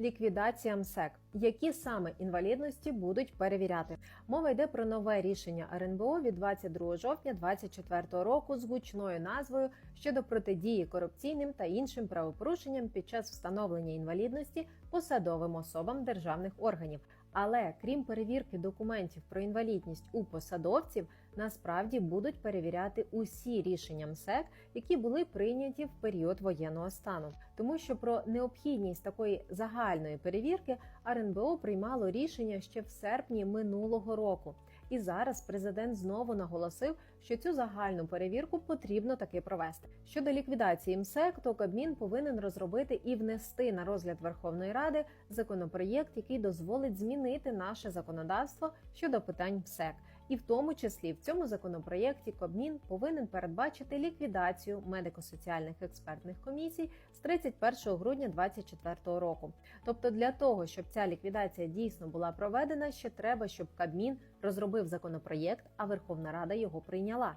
Ліквідація МСЕК. Які саме інвалідності будуть перевіряти? Мова йде про нове рішення РНБО від 22 жовтня 2024 року з гучною назвою щодо протидії корупційним та іншим правопорушенням під час встановлення інвалідності посадовим особам державних органів. Але крім перевірки документів про інвалідність у посадовців, насправді будуть перевіряти усі рішення МСЕК, які були прийняті в період воєнного стану, тому що про необхідність такої загальної перевірки РНБО приймало рішення ще в серпні минулого року. І зараз президент знову наголосив, що цю загальну перевірку потрібно таки провести. Щодо ліквідації МСЕК, то Кабмін повинен розробити і внести на розгляд Верховної Ради законопроєкт, який дозволить змінити наше законодавство щодо питань МСЕК. І в тому числі в цьому законопроєкті Кабмін повинен передбачити ліквідацію медико-соціальних експертних комісій з 31 грудня 2024 року. Тобто, для того, щоб ця ліквідація дійсно була проведена, ще треба, щоб Кабмін розробив законопроєкт, а Верховна Рада його прийняла.